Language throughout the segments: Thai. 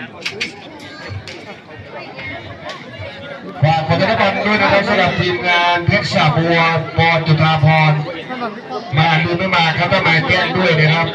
ฝากคนทุกคนด้วยนะครับสำหรับทีมงานเพชรสาบัวปอนจุฑาพรมาหรือไม่มาครับต้องมาแจ้งด้วยนะครับ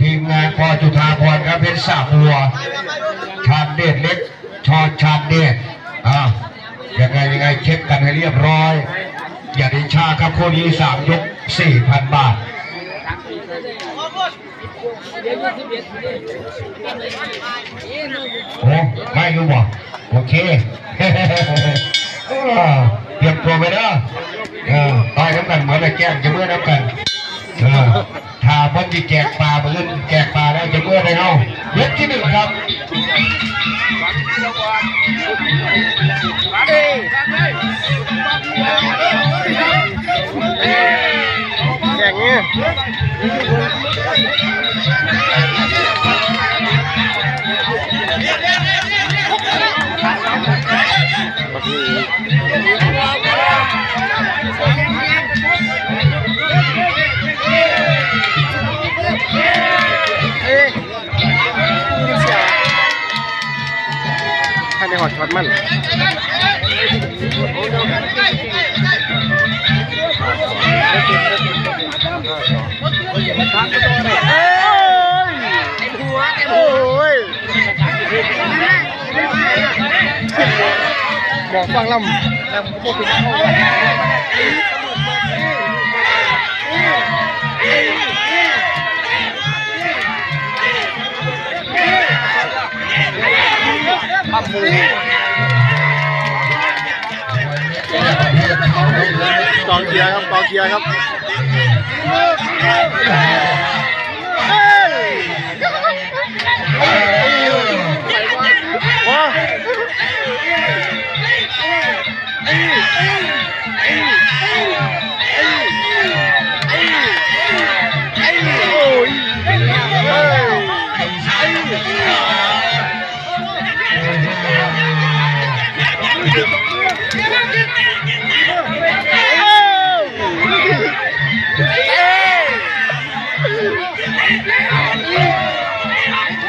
ทีมงานปอจุฑาพรครับเพชรสาบัวชาญเดชเล็กชอชาญเดชอ่ายังไงยังไงเช็คกันให้เรียบร้อย อย่าด้ช้าครับคู่นี้สามยกสี่พันบาท โอ้ไม่รู้บ่โอเคอ่าเตรียมตัวไปเด้อเออต่อยน้ำกันเหมือนแจ้งจะเมื่อน้ำกันออถ้าพิ่นที่แจกปลาเพิ่นแจกปลาแล้วจะเมื่อได้เฮายกที่หนึ่งครับอย่างนี้เอ้ย นี่เสียให้ใบอกฟังลำล้วพวกคุณเข้าปั๊มมือกองเชียร์ครับกองเชียร์ครับ